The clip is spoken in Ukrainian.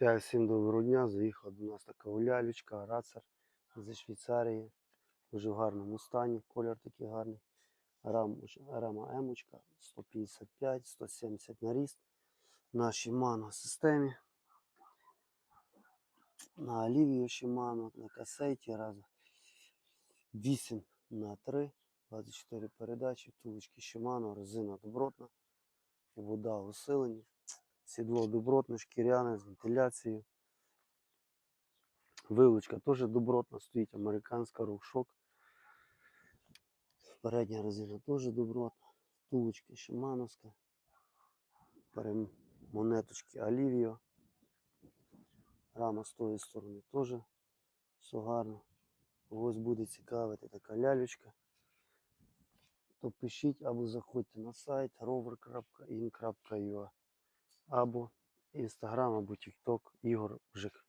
Та всім доброго дня. Заїхала до нас така лялючка, рацер зі Швейцарії. Дуже в гарному стані. Колір такий гарний. Рам, рама емочка 155, 170 на ріст. Нашій мано системі. На Олівію Shimano, на касеті раз 8 на 3, 24 передачі, втулочки Shimano, резина добротна, вода усилені. Сідло добротне, шкіряне з вентиляцією. Вилучка теж добротна, стоїть американська рукшок. Передня резина теж добротна. Втулочки Шимановська. Монеточки Олівіо. Рама з тої сторони теж все гарно. Ось буде цікавити така лялючка. То пишіть або заходьте на сайт rover.in.ua або Інстаграм, або Тікток Ігор Бжик.